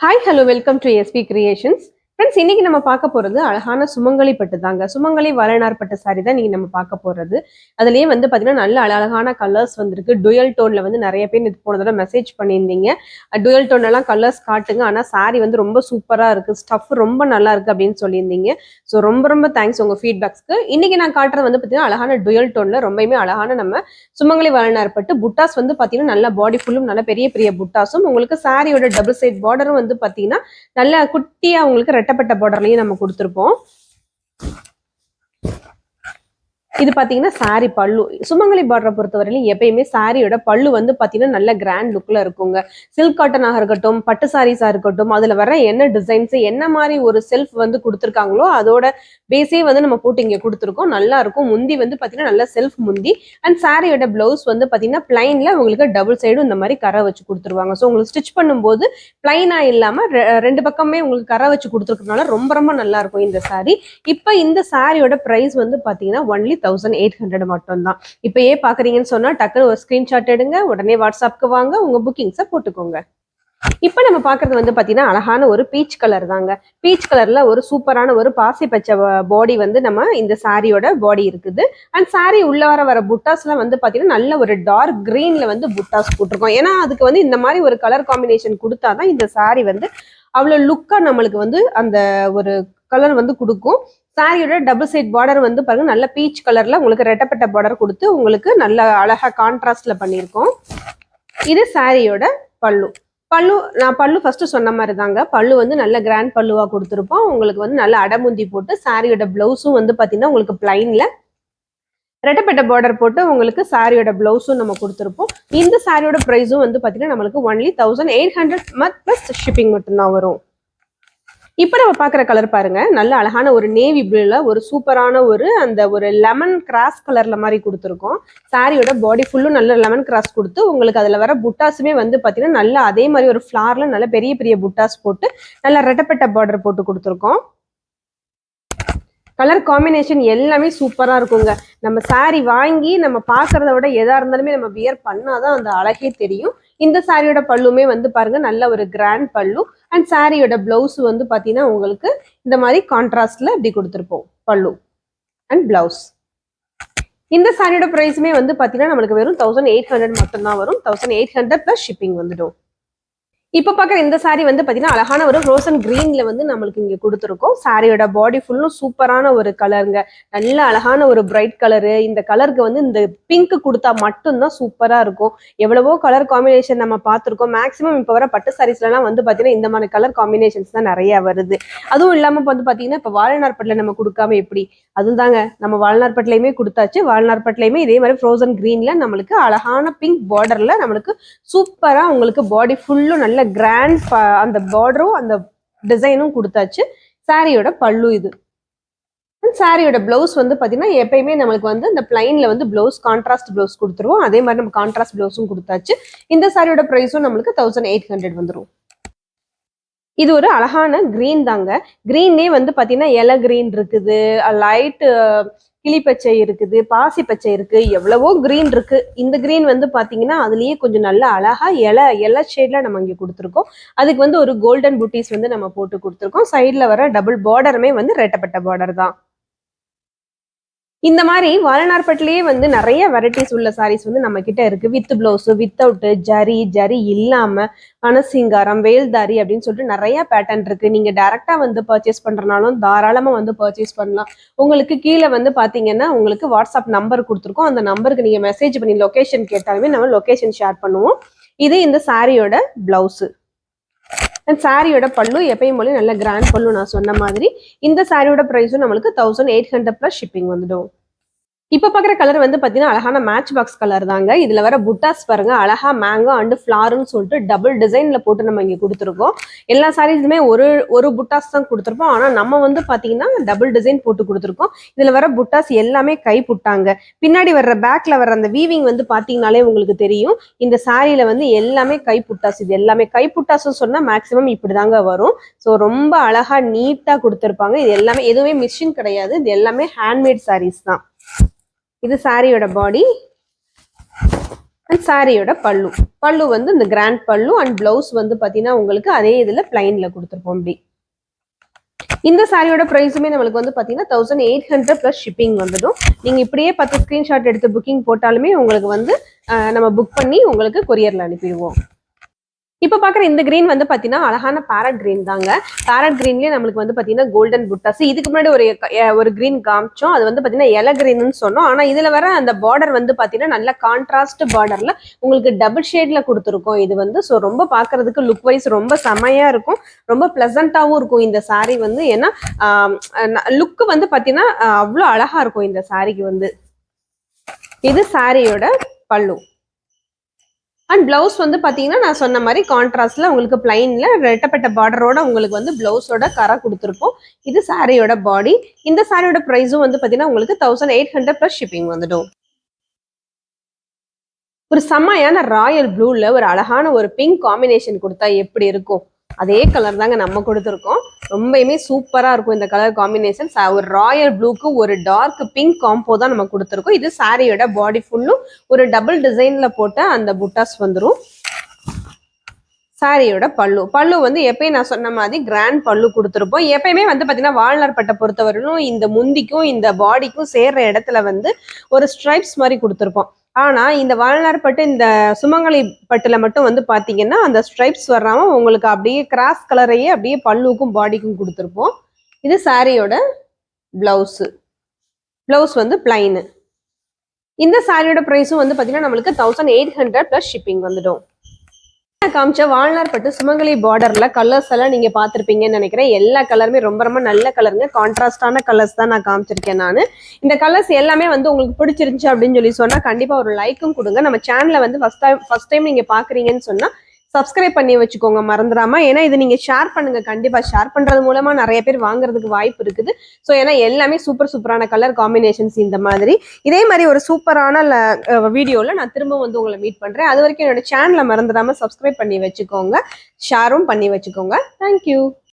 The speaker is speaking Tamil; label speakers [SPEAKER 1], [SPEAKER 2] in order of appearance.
[SPEAKER 1] hi hello welcome to SP creations Friends இன்னைக்கு நம்ம பார்க்க போகிறது அழகான சுமங்கலி பட்டு தாங்க. சுமங்கலி வளனார் பட்டு சாரி தான் நீங்கள் நம்ம பார்க்க போறது. அதுலயே வந்து பாத்தீங்கன்னா நல்ல அழகான கலர்ஸ் வந்திருக்கு. டுயல் டோன்ல வந்து நிறைய பேர் இது போன தடவை மெசேஜ் பண்ணியிருந்தீங்க. டுயல் டோன்லாம் கலர்ஸ் காட்டுங்க. ஆனா சாரி வந்து ரொம்ப சூப்பரா இருக்கு. ஸ்டஃப் ரொம்ப நல்லா இருக்கு அப்படின்னு சொல்லியிருந்தீங்க. ஸோ ரொம்ப ரொம்ப தேங்க்ஸ் உங்க ஃபீட்பேக்ஸ்க்கு இன்னைக்கு நான் காட்டுறது வந்து பாத்தீங்கன்னா அழகான டுயல் டோன்ல ரொம்பவுமே அழகான நம்ம சுமங்கலி வளனார் பட்டு புட்டாஸ் வந்து பாத்தீங்கன்னா நல்ல பாடி ஃபுல்லும் நல்ல பெரிய பெரிய புட்டாஸும். உங்களுக்கு சாரியோட டபுள் சைட் பார்டரும் வந்து பாத்தீங்கன்னா நல்ல குட்டியா உங்களுக்கு ரெட்டப்பட்ட பார்டர்லையும் நம்ம கொடுத்துருப்போம். இது பாத்தீங்கன்னா சாரி பல்லு. சுமங்கலி பார்டரை பொறுத்தவரையிலும் எப்பயுமே சாரியோட பல்லு வந்து பார்த்தீங்கன்னா நல்ல கிராண்ட் லுக்கில் இருக்குங்க. சில்க் காட்டனாக இருக்கட்டும் பட்டு சாரீஸாக இருக்கட்டும் அதில் வர என்ன டிசைன்ஸ் என்ன மாதிரி ஒரு செல்ஃப் வந்து கொடுத்துருக்காங்களோ அதோட பேஸே வந்து நம்ம போட்டு இங்கே கொடுத்துருக்கோம். நல்லா இருக்கும். முந்தி வந்து பார்த்தீங்கன்னா நல்ல செல்ஃப் முந்தி. அண்ட் சாரியோட ப்ளவுஸ் வந்து பாத்தீங்கன்னா பிளைனில் உங்களுக்கு டபுள் சைடும் இந்த மாதிரி கரை வச்சு கொடுத்துருவாங்க. ஸோ உங்களுக்கு ஸ்டிச் பண்ணும்போது பிளைனாக இல்லாமல் ரெண்டு பக்கமே உங்களுக்கு கரை வச்சு கொடுத்துருக்கனால ரொம்ப ரொம்ப நல்லா இருக்கும் இந்த சாரி இப்போ இந்த சாரியோட ப்ரைஸ் வந்து பாத்தீங்கன்னா ஒன்லி தௌசண்ட் எயிட் ஹண்ட்ரட் மட்டும் தான் இப்போ ஏன் பாக்குறீங்கன்னு சொன்னா டக்குனு ஒரு ஸ்கிரீன்ஷாட் எடுங்க உடனே வாட்ஸ்அப்க்கு வாங்க உங்க புக்கிங்ஸை போட்டுக்கோங்க. இப்போ நம்ம பார்க்கறது வந்து பாத்தீங்கன்னா அழகான ஒரு பீச் கலர் தாங்க. பீச் கலர்ல ஒரு சூப்பரான ஒரு பாசி பச்சை பாடி வந்து நம்ம இந்த சாரியோட பாடி இருக்குது. அண்ட் சாரி உள்ள வர வர புட்டாஸ்லாம் வந்து பாத்தீங்கன்னா நல்ல ஒரு டார்க் கிரீன்ல வந்து புட்டாஸ் போட்டிருக்கோம். ஏன்னா அதுக்கு வந்து இந்த மாதிரி ஒரு கலர் காம்பினேஷன் கொடுத்தாதான் இந்த சாரி வந்து அவ்வளவு லுக்கா நம்மளுக்கு வந்து அந்த ஒரு கலர் வந்து கொடுக்கும். சாரியோட டபுள் சைட் பார்டர் வந்து பாருங்க நல்ல பீச் கலர்ல உங்களுக்கு ரெட்டப்பட்ட பார்டர் கொடுத்து உங்களுக்கு நல்ல அழகா கான்ட்ராஸ்ட்ல பண்ணியிருக்கோம். இது சாரியோட பல்லு. பல்லு நான் பல்லு ஃபர்ஸ்ட் சொன்ன மாதிரி தாங்க பல்லு வந்து நல்ல கிராண்ட் பல்லுவா கொடுத்துருப்போம். உங்களுக்கு வந்து நல்ல அடமுந்தி போட்டு சாரியோட பிளவுஸும் வந்து பாத்தீங்கன்னா உங்களுக்கு பிளைன்ல ரெட்டப்பட்ட பார்டர் போட்டு உங்களுக்கு சாரியோட பிளவுஸும் நம்ம கொடுத்துருப்போம். இந்த சாரியோட ப்ரைஸும் வந்து பார்த்தீங்கன்னா நம்மளுக்கு only thousand eight hundred plus shipping மட்டும்தான் வரும். இப்போ நம்ம பார்க்குற கலர் பாருங்க. நல்ல அழகான ஒரு நேவி ப்ளூல ஒரு சூப்பரான ஒரு அந்த ஒரு லெமன் கிராஸ் கலர்ல மாதிரி கொடுத்துருக்கோம். சாரியோட பாடி ஃபுல்லும் நல்ல லெமன் கிராஸ் கொடுத்து உங்களுக்கு அதில் வர புட்டாஸுமே வந்து பார்த்தீங்கன்னா நல்ல அதே மாதிரி ஒரு ஃப்ளார்ல நல்ல பெரிய பெரிய புட்டாஸ் போட்டு நல்ல ரெட்டப்பட்ட பார்டர் போட்டு கொடுத்துருக்கோம். கலர் காம்பினேஷன் எல்லாமே சூப்பராக இருக்குங்க. நம்ம சாரி வாங்கி நம்ம பார்க்கறத விட எதாக இருந்தாலுமே நம்ம வியர் பண்ணாதான் அந்த அழகே தெரியும். இந்த சாரியோட பல்லுமே வந்து பாருங்க நல்ல ஒரு கிராண்ட் பல்லு. அண்ட் சாரியோட பிளவுஸ் வந்து பாத்தீங்கன்னா உங்களுக்கு இந்த மாதிரி கான்ட்ராஸ்ட்ல இப்படி கொடுத்துருப்போம். பல்லு அண்ட் பிளவுஸ் இந்த சாரியோட ப்ரைஸுமே வந்து பாத்தீங்கன்னா நம்மளுக்கு வெறும் தௌசண்ட் எயிட் ஹண்ட்ரட் மட்டும்தான் வரும். Thousand eight hundred plus shipping வந்துடும். இப்போ பார்க்குற இந்த சாரீ வந்து பார்த்தீங்கன்னா அழகான ஒரு ரோசன் கிரீன்ல வந்து நம்மளுக்கு இங்கே கொடுத்துருக்கோம். சாரியோட பாடி ஃபுல்லும் சூப்பரான ஒரு கலருங்க நல்ல அழகான ஒரு பிரைட் கலரு இந்த கலருக்கு வந்து இந்த பிங்க் கொடுத்தா மட்டும்தான் சூப்பராக இருக்கும். எவ்வளவோ கலர் காம்பினேஷன் நம்ம பார்த்துருக்கோம். மேக்ஸிமம் இப்போ வர பட்டு சாரீஸ்லலாம் வந்து பார்த்தீங்கன்னா இந்த மாதிரி கலர் காம்பினேஷன்ஸ் தான் நிறைய வருது. அதுவும் இல்லாமல் வந்து பார்த்தீங்கன்னா இப்போ வாழநார்பட்டில் நம்ம கொடுக்காம எப்படி? அதுவும் தாங்க நம்ம வால்நார்பட்லையுமே கொடுத்தாச்சு. வால்நார்பட்லையுமே இதே மாதிரி ஃப்ரோசன் கிரீன்ல நம்மளுக்கு அழகான பிங்க் பார்டர்ல நம்மளுக்கு சூப்பரா உங்களுக்கு பாடி ஃபுல்லும் நல்ல கிராண்ட் அந்த பார்டரும் அந்த டிசைனும் கொடுத்தாச்சு. சாரியோட பல்லு இது. சாரியோட பிளவுஸ் வந்து பாத்தீங்கன்னா எப்பயுமே நம்மளுக்கு வந்து இந்த பிளைனில் வந்து பிளவுஸ் கான்ட்ராஸ்ட் பிளவுஸ் கொடுத்துருவோம். அதே மாதிரி நம்ம கான்ட்ராஸ்ட் பிளவுஸும் கொடுத்தாச்சு. இந்த சாரியோட ப்ரைஸும் நம்மளுக்கு தௌசண்ட் எயிட் ஹண்ட்ரட் வந்துடும் இது ஒரு அழகான கிரீன் தாங்க. கிரீன்லேயே வந்து பாத்தீங்கன்னா இலை கிரீன் இருக்குது. கிளி பச்சை இருக்குது பாசி பச்சை இருக்கு எவ்வளவோ கிரீன் இருக்கு. இந்த கிரீன் வந்து பாத்தீங்கன்னா அதுலயே கொஞ்சம் நல்ல அழகா இலை இலை ஷேட்ல நம்ம இங்க கொடுத்துருக்கோம். அதுக்கு வந்து ஒரு கோல்டன் புட்டீஸ் வந்து நம்ம போட்டு கொடுத்துருக்கோம். சைட்ல வர டபுள் பார்டருமே வந்து ரெட்டப்பட்ட பார்டர் தான். இந்த மாதிரி வாழநாற்பட்டிலேயே வந்து நிறைய வெரைட்டிஸ் உள்ள சாரீஸ் வந்து நம்ம கிட்ட இருக்கு. With blouse without zari zari இல்லாம மனசிங்காரம் வேல்தாரி அப்படின்னு சொல்லிட்டு நிறைய பேட்டர்ன் இருக்கு. நீங்க டைரக்டா வந்து பர்ச்சேஸ் பண்றனாலும் தாராளமா வந்து பர்ச்சேஸ் பண்ணலாம். உங்களுக்கு கீழே வந்து பாத்தீங்கன்னா உங்களுக்கு வாட்ஸ்அப் நம்பர் கொடுத்துருக்கோம். அந்த நம்பருக்கு நீங்க மெசேஜ் பண்ணி லொகேஷன் கேட்டாலுமே நம்ம லொகேஷன் ஷேர் பண்ணுவோம். இது இந்த சாரியோட பிளவுஸு அண்ட் சாரியோட பல்லு எப்பயும் போல நல்ல கிராண்ட் பல்லு நான் சொன்ன மாதிரி இந்த சாரியோட ப்ரைஸும் நம்மளுக்கு thousand eight hundred plus shipping வந்துடும். இப்போ பார்க்குற கலர் வந்து பார்த்தீங்கன்னா அழகான மேட்ச் பாக்ஸ் கலர் தாங்க. இதில் வர புட்டாஸ் பாருங்க அழகா மேங்கோ அண்டு ஃப்ளார்னு சொல்லிட்டு டபுள் டிசைனில் போட்டு நம்ம இங்கே கொடுத்துருக்கோம். எல்லா சாரீஸுமே ஒரு ஒரு புட்டாஸ் தான் கொடுத்துருப்போம். ஆனால் நம்ம வந்து பார்த்தீங்கன்னா டபுள் டிசைன் போட்டு கொடுத்துருக்கோம். இதில் வர புட்டாஸ் எல்லாமே கை புட்டாங்க பின்னாடி வர்ற பேக்ல வர்ற அந்த வீவிங் வந்து பார்த்தீங்கனாலே உங்களுக்கு தெரியும். இந்த சாரியில வந்து எல்லாமே கை புட்டாஸ் இது எல்லாமே கை புட்டாஸ்னு சொன்னால் மேக்ஸிமம் இப்படி தாங்க வரும். ஸோ ரொம்ப அழகா நீட்டாக கொடுத்துருப்பாங்க. இது எல்லாமே எதுவுமே மிஷின் கிடையாது. இது எல்லாமே ஹேண்ட்மேட் சாரீஸ் தான். இது சாரியோட பாடி அண்ட் சாரியோட பல்லு. பல்லு வந்து இந்த கிராண்ட் பல்லு அண்ட் பிளவுஸ் வந்து பார்த்தீங்கன்னா உங்களுக்கு அதே இதில் பிளைனில் கொடுத்துருப்போம் இப்படி. இந்த சாரியோட ப்ரைஸுமே நம்மளுக்கு வந்து பார்த்தீங்கன்னா thousand eight hundred plus shipping வந்துடும். நீங்கள் இப்படியே பத்து ஸ்க்ரீன்ஷாட் எடுத்து புக்கிங் போட்டாலுமே உங்களுக்கு வந்து நம்ம புக் பண்ணி உங்களுக்கு கொரியரில் அனுப்பிடுவோம். இப்போ பார்க்குற இந்த கிரீன் வந்து பார்த்தீங்கன்னா அழகான பேரட் கிரீன் தாங்க. பேரட் கிரீன்லேயே நம்மளுக்கு வந்து பார்த்தீங்கன்னா கோல்டன் புட்டாஸ் இதுக்கு முன்னாடி ஒரு ஒரு கிரீன் காமிச்சோம். அது வந்து பார்த்தீங்கன்னா எல கிரீன்னு சொன்னோம். ஆனால் இதில் வர அந்த பார்டர் வந்து பார்த்தீங்கன்னா நல்ல கான்ட்ராஸ்ட் பார்டரில் உங்களுக்கு டபுள் ஷேட்ல கொடுத்துருக்கோம் இது வந்து. ஸோ ரொம்ப பார்க்கறதுக்கு லுக் வைஸ் ரொம்ப செமையா இருக்கும். ரொம்ப பிளசண்டாவும் இருக்கும் இந்த சாரீ வந்து. ஏன்னா லுக் வந்து பாத்தீங்கன்னா அவ்வளோ அழகா இருக்கும் இந்த சாரிக்கு வந்து. இது சாரியோட பல்லு. அண்ட் ப்ளவுஸ் வந்து பார்த்தீங்கன்னா நான் சொன்ன மாதிரி கான்ட்ராஸ்டில் உங்களுக்கு பிளைனில் ரெட்டப்பட்ட பார்டரோட உங்களுக்கு வந்து ப்ளவுஸோட கரை கொடுத்துருப்போம். இது சாரியோட பாடி இந்த சாரியோட ப்ரைஸும் வந்து பார்த்தீங்கன்னா உங்களுக்கு thousand eight hundred plus shipping வந்துடும். ஒரு செம்மையான ராயல் ப்ளூவில் ஒரு அழகான ஒரு பிங்க் காம்பினேஷன் கொடுத்தா எப்படி இருக்கும்? அதே கலர் தாங்க நம்ம கொடுத்துருக்கோம். ரொம்பயுமே சூப்பராக இருக்கும் இந்த கலர் காம்பினேஷன் ஒரு ராயல் ப்ளூக்கு ஒரு டார்க் பிங்க் காம்போ தான் நம்ம கொடுத்துருக்கோம். இது சாரியோட பாடி ஃபுல்லும் ஒரு டபுள் டிசைனில் போட்ட அந்த புட்டாஸ் வந்துடும் சாரியோட பல்லு. பல்லு வந்து எப்பயும் நான் சொன்ன மாதிரி கிராண்ட் பல்லு கொடுத்துருப்போம். எப்பயுமே வந்து பார்த்தீங்கன்னா வாழ்நாள் பட்டை பொறுத்தவரையிலும் இந்த முந்திக்கும் இந்த பாடிக்கும் சேர்ற இடத்துல வந்து ஒரு ஸ்ட்ரைப்ஸ் மாதிரி கொடுத்துருப்போம். ஆனா இந்த வாழ்நாள் பட்டு இந்த சுமங்கலி பட்டுல மட்டும் வந்து பாத்தீங்கன்னா அந்த ஸ்ட்ரைப்ஸ் வராம உங்களுக்கு அப்படியே கிராஸ் கலரையே அப்படியே பல்லுக்கும் பாடிக்கும் கொடுத்துருப்போம். இது சாரியோட பிளவுஸ் பிளவுஸ் வந்து பிளைனு இந்த சாரியோட ப்ரைஸும் வந்து பாத்தீங்கன்னா நம்மளுக்கு thousand eight hundred plus shipping வந்துடும். காமிச்ச வாழ்நாள் பட்டு சுமங்கலி பார்டர்ல கலர்ஸ் எல்லாம் நீங்க பாத்திருப்பீங்கன்னு நினைக்கிறேன். எல்லா கலருமே ரொம்ப ரொம்ப நல்ல கலருங்க கான்ட்ராஸ்டான கலர்ஸ் தான் நான் காமிச்சிருக்கேன் நான். இந்த கலர்ஸ் எல்லாமே வந்து உங்களுக்கு பிடிச்சிருந்துச்சு அப்படின்னு சொல்லி சொன்னா கண்டிப்பா ஒரு லைக்கும் கொடுங்க. நம்ம சேனலை வந்து ஃபர்ஸ்ட் டைம் ஃபர்ஸ்ட் டைம் நீங்க பாக்குறீங்கன்னு சொன்னா சப்ஸ்கிரைப் பண்ணி வச்சுக்கோங்க மறந்துடாம. ஏன்னா இது நீங்க ஷேர் பண்ணுங்க. கண்டிப்பா ஷேர் பண்றது மூலமா நிறைய பேர் வாங்குறதுக்கு வாய்ப்பு இருக்குது. ஸோ ஏன்னா எல்லாமே சூப்பர் சூப்பரான கலர் காம்பினேஷன்ஸ் இந்த மாதிரி. இதே மாதிரி ஒரு சூப்பரான வீடியோல நான் திரும்ப வந்து உங்களை மீட் பண்றேன். அது வரைக்கும் என்னோட சேனலை மறந்துடாம சப்ஸ்கிரைப் பண்ணி வச்சுக்கோங்க. ஷேரும் பண்ணி வச்சுக்கோங்க. தேங்க்யூ